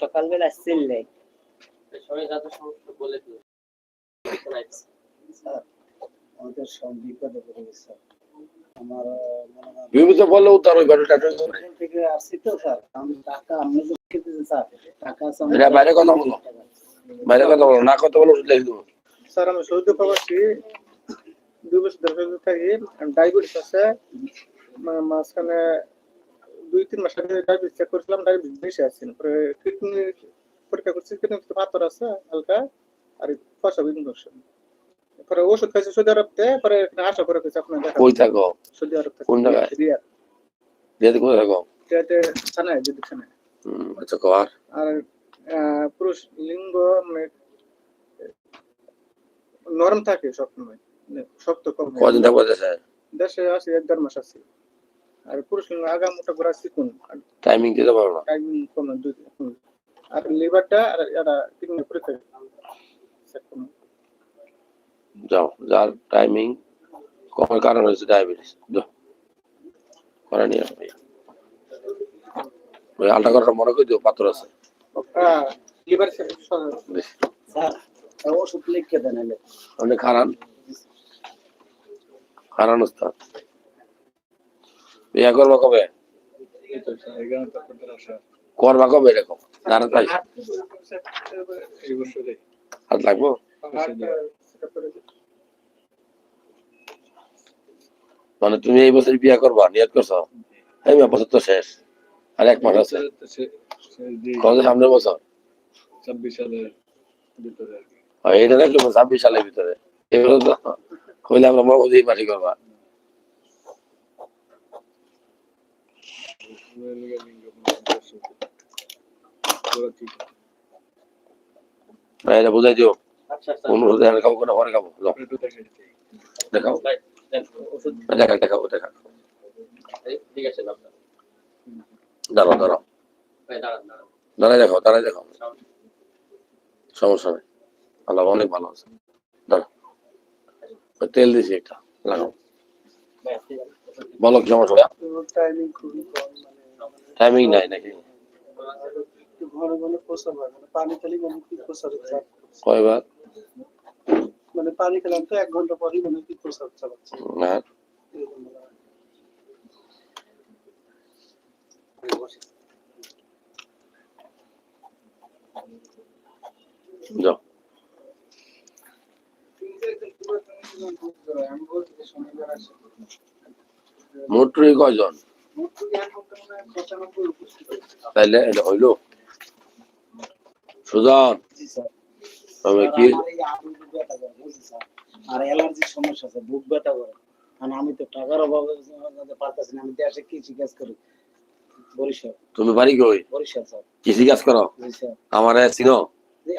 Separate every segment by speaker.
Speaker 1: সকালবেলা চিনলে
Speaker 2: শরীর যাতে সমস্যা বলে
Speaker 1: আমাদের সব বিপদে পড়ে গেছে আমার
Speaker 3: উত্তর ওই করে
Speaker 1: থেকে আসছি তো স্যার। আমি টাকা আমি তো স্যার টাকা আছে আমার
Speaker 3: এটা বাইরে কথা বলো। বাইরে কথা বলো না কথা বলো দেবো।
Speaker 4: স্যার আমি সৌদি প্রবাসী। দুই বছর ধরে থাকি। ডায়াবেটিস আছে। মাঝখানে দুই তিন মাস আগে ডায়াবেটিস চেক করেছিলাম ডায়াবেটিস বেশি আছে। পরে কিডনি পরীক্ষা করছি কিডনি পাথর আছে হালকা আর প্রসাব ইনফেকশন পরে ওষুধ খাইছি সৌদি আরবতে পরে এখানে আশা করে গেছে আপনার দেখা।
Speaker 3: কই থাকো?
Speaker 4: সৌদি আরব থেকে।
Speaker 3: কোন জায়গায়?
Speaker 4: রিয়াদ।
Speaker 3: দিয়ে কই থাকো?
Speaker 4: রিয়াদে থানায় যদি থানায়।
Speaker 3: হুম, আচ্ছা কর
Speaker 4: আর? আহ, পুরুষ লিঙ্গ মানে নরম থাকে সবসময় মানে শক্ত কম।
Speaker 3: কদিন থাকব দেশে?
Speaker 4: দেশে আসি এক দেড় মাস আছি। আর পুরুষ লিঙ্গ আগা মোটা করে চিকুন
Speaker 3: টাইমিং দিতে পারো না।
Speaker 4: টাইমিং কম আর লিভারটা আর এটা কিডনি পরীক্ষা check
Speaker 3: যাও যার টাইমিং কমার কারণ হচ্ছে ডায়াবেটিস যাও করে নিয়ে আসো ভাইয়া। ওই আলটা করাটা মনে করে দিও পাথর আছে।
Speaker 4: লিভার
Speaker 1: ওষুধ লিখে দেন এলে
Speaker 3: অনেক খারান। খারান ওস্তাদ। বিয়া করবা কবে? করবা কবে এরকম? হাত লাগবো? মানে তুমি এই বছর বিয়া করবা নিয়ত করছ? এই বছর তো শেষ। আর এক মাস আছে। কত সামনের বছর?
Speaker 5: ছাব্বিশ সালের ভিতরে আর
Speaker 3: এটা দেখল ছাব্বিশ সালের ভিতরে। এগুলো তো হইলে আমরা মগজেই পাঠি করবা
Speaker 5: লিঙ্গ পরিবর্তন পুরো ঠিক
Speaker 3: না, এটা বুঝাই দিও।
Speaker 2: আচ্ছা আচ্ছা।
Speaker 3: কোন খাব। দেখাও।
Speaker 2: ঠিক আছে
Speaker 3: দাঁড়াও দাঁড়াও।
Speaker 2: দাঁড়ান
Speaker 3: দাঁড়াই দেখাও দাঁড়াই দেখাও।
Speaker 2: সামনে।
Speaker 3: সমস্যা নেই। আল্লাহ অনেক ভালো আছে। দাঁড়াও। তেল দিছি একটা লাগাও। বলো কি সমস্যা
Speaker 4: টাইমিং মানে
Speaker 3: টাইমিং নাই নাকি?
Speaker 4: ঘন ঘন প্রসাব হয় মানে পানি খেলে মানে কি হচ্ছে
Speaker 3: কয়বার?
Speaker 4: মানে পানি খেলাম তো এক ঘণ্টা পরই মানে কি চালাচ্ছে। মনে
Speaker 3: যাও। মোটরি
Speaker 4: মানে।
Speaker 3: তাইলে এটা হইল? সুজন তবে কি?
Speaker 1: আর অ্যালার্জির সমস্যা আছে বুক ব্যথা করে। কারণ আমি তো টাকার অভাবে পারতেছি না আমি দেশে কৃষি কাজ করি। বরিশাল।
Speaker 3: তুমি বাড়ি কই?
Speaker 1: বরিশাল স্যার।
Speaker 3: কৃষি কাজ করো? আমার চিনো?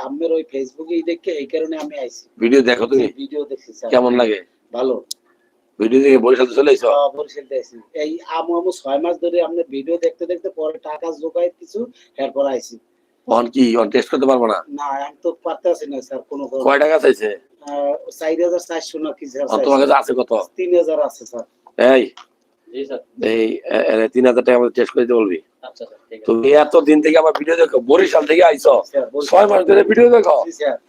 Speaker 1: আমের ওই ফেসবুকে দেখে এই কারণে আমি আইছি।
Speaker 3: ভিডিও দেখো তুমি?
Speaker 1: ভিডিও দেখছি
Speaker 3: কেমন লাগে?
Speaker 1: ভালো।
Speaker 3: ভিডিও দেখে বরিশাল চলে এসো
Speaker 1: বরিশাল দেখছি এই আমু আমু ছয় মাস ধরে আপনি ভিডিও দেখতে দেখতে পরে টাকা জোগাই কিছু এরপর আইছি।
Speaker 3: অন কি অন টেস্ট করতে পারব না?
Speaker 1: না আমি তো পারতেছি না স্যার কোনো
Speaker 3: কয় টাকা চাইছে?
Speaker 1: চার হাজার চারশো না কি স্যার
Speaker 3: তোমার কাছে আছে কত?
Speaker 1: তিন হাজার আছে স্যার।
Speaker 3: এই?
Speaker 2: জি স্যার।
Speaker 3: এই তিন হাজার টাকা আমাদের টেস্ট করে দিতে বলবি?
Speaker 2: আচ্ছা স্যার ঠিক
Speaker 3: তুমি এত দিন থেকে আমার ভিডিও দেখো বরিশাল থেকে আইছো। ছয় মাস ধরে ভিডিও দেখো।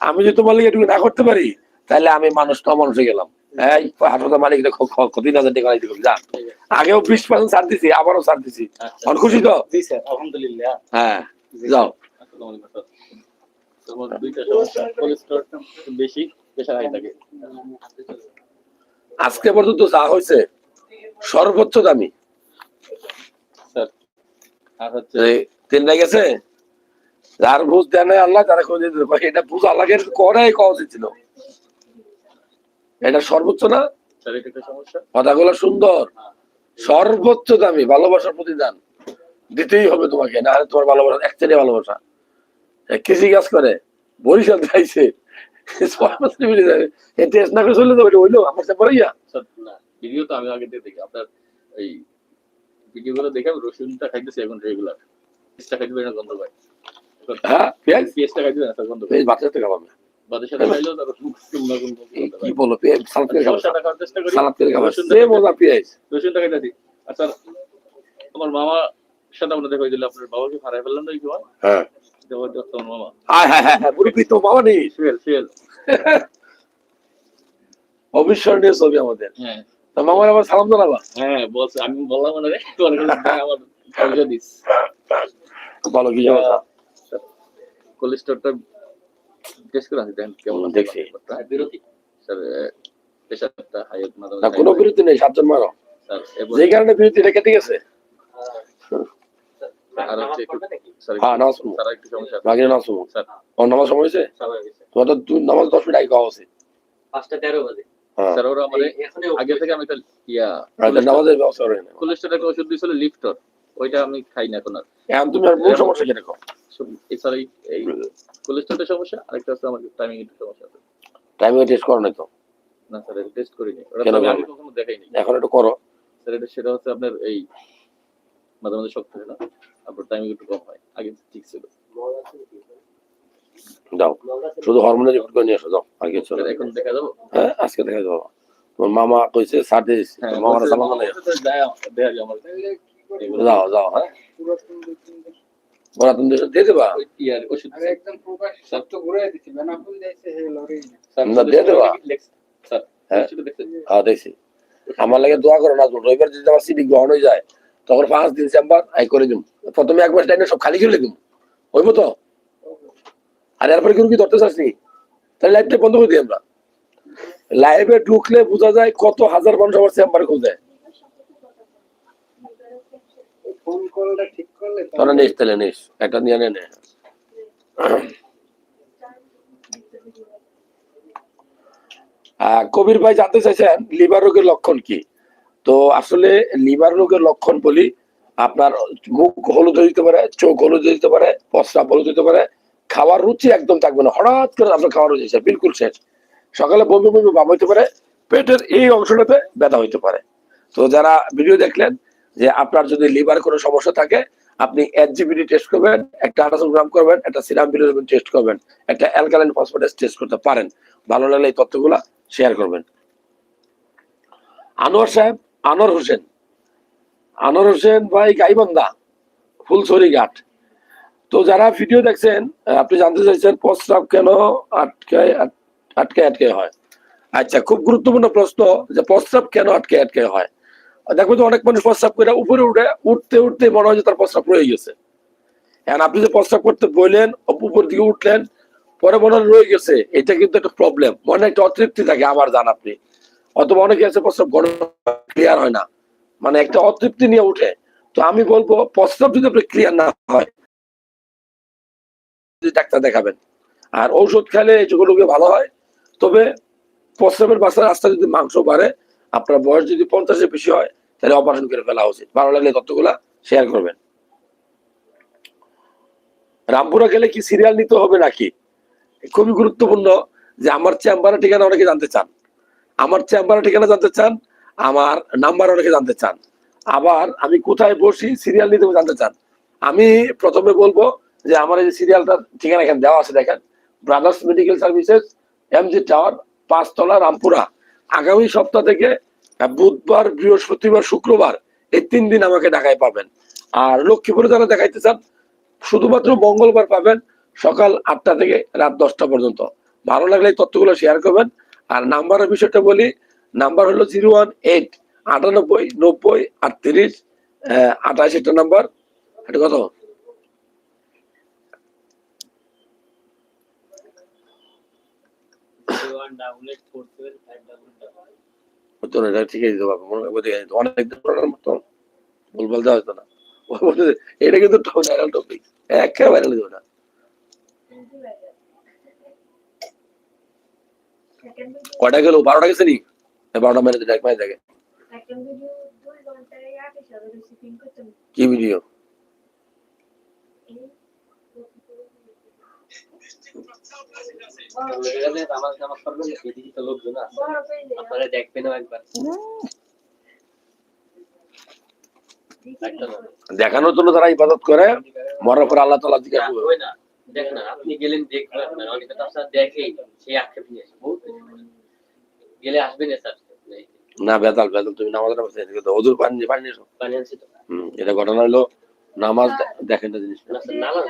Speaker 3: আমি যদি তোমার লিগে এটুকু না করতে পারি তাহলে আমি মানুষ ন মানুষে গেলাম। এই মালিক তিন হাজার টাকা দিতে যা। আগেও বিশ পার্সেন্ট ছাড় দিছি আবারও ছাড় দিছি।
Speaker 2: আচ্ছা।
Speaker 3: খুশি তো?
Speaker 1: জি স্যার আলহামদুলিল্লাহ।
Speaker 3: হ্যাঁ যাও।
Speaker 2: আসসালামু আলাইকুম স্যার তোমার দুইটা সমস্যা কোলেস্টেরল বেশি প্রেশার হাই থাকে।
Speaker 3: আজকে পর্যন্ত যা হয়েছে সর্বোচ্চ দামি।
Speaker 2: স্যার আর হচ্ছে
Speaker 3: তিনটা গেছে? যার বুঝ দেয় নাই আল্লাহ তারা খুঁজে দিতে পারে। এটা বুঝ আল্লাহকে করাই কওয়া উচিত ছিল। এটা সর্বোচ্চ না? কথাগুলো সুন্দর। সর্বোচ্চ দামি ভালোবাসার প্রতিদান। দিতেই হবে তোমাকে না তোমার ভালোবাসা একচেটে ভালোবাসা। কৃষি কাজ করে। বরিশাল যাইছে। ছয় মাস মিলে যাবে এই টেস্ট না করে চলে যাবে হইল আমার সাথে পড়াইয়া।
Speaker 2: ভিডিও তো আমি আগে দেখি আপনার এই ভিডিওগুলো দেখে আমি রসুনটা খাইতেছি এখন রেগুলার পেঁয়াজটা খাইতে পারি না গন্ধ পাই
Speaker 3: হ্যাঁ পেঁয়াজ?
Speaker 2: পেঁয়াজটা খাইতে পারি না গন্ধ পাই
Speaker 3: কি বলো পেঁয়াজ সালাদ করে সালাদ করে সে মজা পেঁয়াজ।
Speaker 2: রসুনটা স্যার আমার মামা সাথে আপনার দেখা হয়েছিল আপনার বাবাকে হারাই ফেললাম না কি
Speaker 3: হ্যাঁ।
Speaker 2: তোমার তোমার মামা
Speaker 3: হ্যাঁ হ্যাঁ হ্যাঁ হ্যাঁ মুরব্বী তো মামা নেই
Speaker 2: সুয়েল সুয়েল
Speaker 3: অবিস্মরণীয় ছবি আমাদের
Speaker 2: হ্যাঁ
Speaker 3: তো মামার আবার সালাম জানাবা
Speaker 2: হ্যাঁ বলছে আমি বললাম না রে তোমার আমার পয়সা দিস
Speaker 3: বলো কি অবস্থা
Speaker 2: কোলেস্টোরটা টেস্ট করে দেখেন কেমন
Speaker 3: দেখছি।
Speaker 2: বিরতি স্যার প্রেশারটা হাই
Speaker 3: না কোনো। বিরতি নেই সাতজন মারো যে কারণে বিরতিটা কেটে গেছে
Speaker 2: আর হচ্ছে একটু
Speaker 3: হ্যাঁ নামাজ পড়ব।
Speaker 2: স্যার একটু সমস্যা আছে।
Speaker 3: নামাজ পড়ব?
Speaker 2: স্যার।
Speaker 3: ও নামাজ সময় হয়েছে? তোমার তো নামাজ দশ মিনিট আগে খাওয়া উচিত
Speaker 6: পাঁচটা তেরো বাজে।
Speaker 3: হ্যাঁ।
Speaker 2: স্যার ওরা আমাদের আগে থেকে আমি একটা ইয়া
Speaker 3: নামাজের ব্যবস্থা করে না
Speaker 2: একটা ওষুধ দিয়েছিল লিফটর। ওইটা আমি খাই না এখন আর।
Speaker 3: এখন তুমি আর মূল সমস্যা কেন খাও।
Speaker 2: এছাড়া এই- এই সমস্যা আরেকটা হচ্ছে আমার টাইমিং একটু সমস্যা আছে।
Speaker 3: টাইমে টেস্ট করো নাই তো?
Speaker 2: না স্যার টেস্ট করিনি। ওটা আমি
Speaker 3: না?
Speaker 2: কখনো দেখাইনি।
Speaker 3: এখন একটু করো।
Speaker 2: স্যার এটা সেটা হচ্ছে আপনার এই মাঝে মাঝে শক্ত হয় না আপনার টাইমিং একটু কম হয়। আগে ঠিক ছিল।
Speaker 3: দাও। শুধু হরমোনের রিপোর্ট করে নিয়ে আসো দাও। না।
Speaker 2: স্যার, এখন দেখা যাব?
Speaker 3: হ্যাঁ আজকে দেখা যাব। তোমার মামা কইছে সাথে
Speaker 2: হ্যাঁ
Speaker 3: মামার সালাম
Speaker 2: আগে
Speaker 3: যাও যাও হ্যাঁ
Speaker 4: পুরাতন দুই তিন দিন।
Speaker 3: ওরা তুমি দিয়ে দেবা?
Speaker 2: ওই ইয়ার ওষুধ
Speaker 4: একদম প্রকাশ সত্য ঘুরে দিচ্ছি বেনাপুল যাইছে হে লরি
Speaker 3: না, দিয়ে দেবা।
Speaker 2: স্যার। ওষুধটা দেখছেন?
Speaker 3: দেখছি। আমার লাগে দোয়া করো না রবিবার যদি আমার সিটি গ্রহণ হয়ে যায় তখন পাঁচ দিন চেম্বার আই করে দিম। প্রথমে এক মাস টাইমে সব খালি করে দিম। হইব তো? আর এরপরে কেউ কি ধরতে চাসনি তাহলে লাইভটা বন্ধ করে দিই আমরা। লাইভে ঢুকলে বোঝা যায় কত হাজার মানুষ আমার চেম্বারে খুঁজে। তোরা নিস তাহলে নিস। একটা নিয়ে নে নে। কবির ভাই জানতে চাইছেন লিভার রোগের লক্ষণ কি? তো আসলে লিভার রোগের লক্ষণ বলি, আপনার মুখ হলুদ হয়ে যেতে পারে, চোখ হলুদ হয়ে যেতে পারে প্রস্রাব হলুদ হতে পারে, খাওয়ার রুচি একদম থাকবে না। হঠাৎ করে আপনার খাওয়ার রুচি বিলকুল শেষ। সকালে বমি বমি ভাব হইতে পারে, পেটের এই অংশটাতে ব্যথা হইতে পারে। তো যারা ভিডিও দেখলেন যে আপনার যদি লিভার কোনো সমস্যা থাকে, আপনি এইচজিবিডি টেস্ট করবেন, একটা আল্ট্রাসোনোগ্রাম করবেন, একটা সিরাম বিলিরুবিন টেস্ট করবেন, একটা অ্যালকালাইন ফসফেটাস টেস্ট করতে পারেন। ভালো লাগলে এই তথ্যগুলা শেয়ার করবেন। আনোয়ার সাহেব আনোয়ার হোসেন। আনোয়ার হোসেন ভাই গাইবান্ধা ফুলছড়ি ঘাট তো যারা ভিডিও দেখছেন আপনি জানতে চাইছেন প্রস্রাব কেন আটকায় আট- আটকায় আটকায় হয়। আচ্ছা খুব গুরুত্বপূর্ণ প্রশ্ন যে প্রস্রাব কেন আটকে আটকে হয়। দেখব যে অনেক মানুষ প্রস্রাব করে উপরে উঠে, উঠতে উঠতে মনে হয় যে তার প্রস্রাব রয়ে গেছে। এখন আপনি যে প্রস্রাব করতে বললেন উপর দিকে উঠলেন, পরে মনে রয়ে গেছে, এটা কিন্তু একটা প্রবলেম মনে একটা অতৃপ্তি থাকে আমার জান আপনি। অথবা অনেকে আছে প্রস্রাব গণ ক্লিয়ার হয় না। মানে একটা অতৃপ্তি নিয়ে উঠে তো আমি বলব প্রস্রাব যদি আপনি ক্লিয়ার না হয় ডাক্তার দেখাবেন, আর ঔষধ খেলে যেগুলোকে ভালো হয়, তবে প্রস্রাবের বাসার রাস্তা যদি মাংস বাড়ে, আপনার বয়স যদি পঞ্চাশের বেশি হয়, তাহলে অপারেশন করে ফেলা উচিত। ভালো লাগলে তথ্যগুলা শেয়ার করবেন। রামপুরা গেলে কি সিরিয়াল নিতে হবে নাকি? খুবই গুরুত্বপূর্ণ যে আমার চেম্বারের ঠিকানা অনেকে জানতে চান। আমার চেম্বারের ঠিকানা জানতে চান, আমার নাম্বার অনেকে জানতে চান। আবার আমি কোথায় বসি সিরিয়াল নিতে জানতে চান। আমি প্রথমে বলব যে আমার এই সিরিয়ালটার ঠিকানা এখানে দেওয়া আছে, দেখেন। Brothers medical services MG tower পাঁচতলা রামপুরা। আগামী সপ্তাহ থেকে বুধবার, বৃহস্পতিবার, শুক্রবার এই তিন দিন আমাকে ঢাকায় পাবেন। আর লক্ষ্মীপুরে যারা দেখাইতে চান, শুধুমাত্র মঙ্গলবার পাবেন সকাল আটটা থেকে রাত দশটা পর্যন্ত। ভালো লাগলে এই তথ্যগুলো শেয়ার করবেন। আর নাম্বারের বিষয়টা বলি, নাম্বার হলো জিরো ওয়ান এইট আটানব্বই, নব্বই, আটত্রিশ আঠাশ একটা নাম্বার। এটা কত? না এটা ঠিকই দিতে পারব মনে হয় দেখে দিতে অনেক দিন পড়ার মতো ভুলভাল দেওয়া হতো না ও বলছে, এটা কিন্তু ভাইরাল টপিক একেবারে ভাইরাল দিও না কয়টা গেল? বারোটা গেছে নি? বারোটা মেরে এক মাস দেখে। কি ভিডিও
Speaker 6: আপনারা দেখবেন একবার।
Speaker 3: দেখানোর জন্য তারা ইবাদত করে মরার পর আল্লাহ তালা জিজ্ঞাসা
Speaker 6: না। দেখ না আপনি গেলেন দেখবেন না অনেকে তো আপনার দেখেই সেই আক্ষেপ নিয়ে আসে। বহুত গেলে আসবেন না স্যার।
Speaker 3: না বেতাল বেতাল তুমি নামাজটা পড়তে কিন্তু হজুর পানি পানি নিয়েছো
Speaker 6: পানি আনছি তো।
Speaker 3: হুম, এটা ঘটনা হলো নামাজ দেখেন না
Speaker 6: জিনিস নামাজ